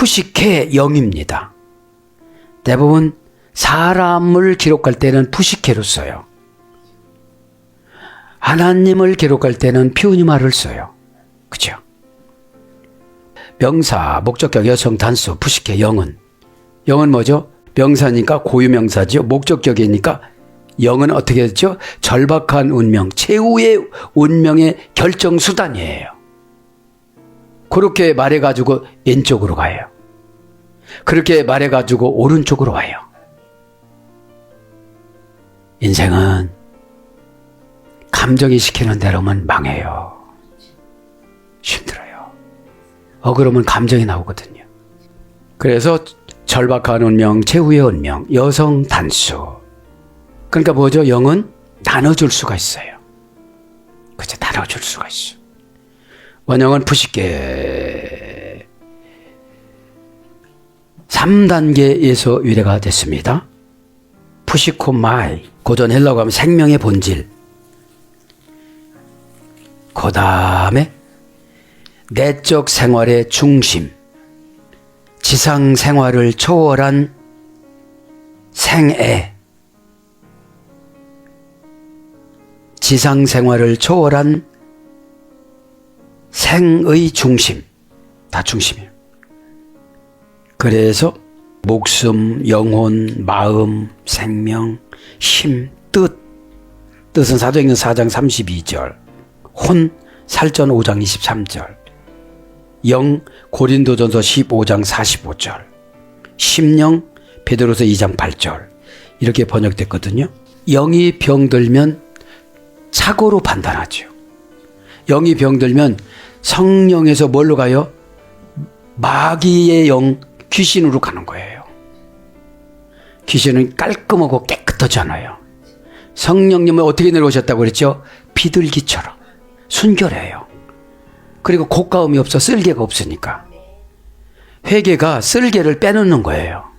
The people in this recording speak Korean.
푸시케 영입니다. 대부분 사람을 기록할 때는 푸시케로 써요. 하나님을 기록할 때는 피우니마를 써요. 그죠? 명사, 목적격, 여성, 단수, 푸시케, 영은. 영은 뭐죠? 명사니까 고유명사죠. 목적격이니까 영은 어떻게 됐죠? 절박한 운명, 최후의 운명의 결정수단이에요. 그렇게 말해가지고 왼쪽으로 가요. 그렇게 말해가지고 오른쪽으로 와요. 인생은 감정이 시키는 대로면 망해요. 힘들어요. 어, 그러면 감정이 나오거든요. 그래서 절박한 운명, 최후의 운명, 여성 단수. 그러니까 뭐죠? 영은 나눠줄 수가 있어요. 그죠? 나눠줄 수가 있어. 원형은 푸시게 3단계에서 유래가 됐습니다. 푸시코마이 고전 헬라고 하면 생명의 본질 그 다음에 내적 생활의 중심 지상 생활을 초월한 생애 지상 생활을 초월한 생의 중심 다 중심이에요. 그래서 목숨, 영혼, 마음, 생명, 힘, 뜻 뜻은 사도행전 4장 32절 혼 살전 5장 23절 영 고린도전서 15장 45절 심령 베드로서 2장 8절 이렇게 번역됐거든요. 영이 병들면 착오로 판단하죠. 영이 병들면 성령에서 뭘로 가요? 마귀의 영, 귀신으로 가는 거예요. 귀신은 깔끔하고 깨끗하잖아요. 성령님은 어떻게 내려오셨다고 그랬죠? 비둘기처럼 순결해요. 그리고 고가음이 없어 쓸개가 없으니까. 회개가 쓸개를 빼놓는 거예요.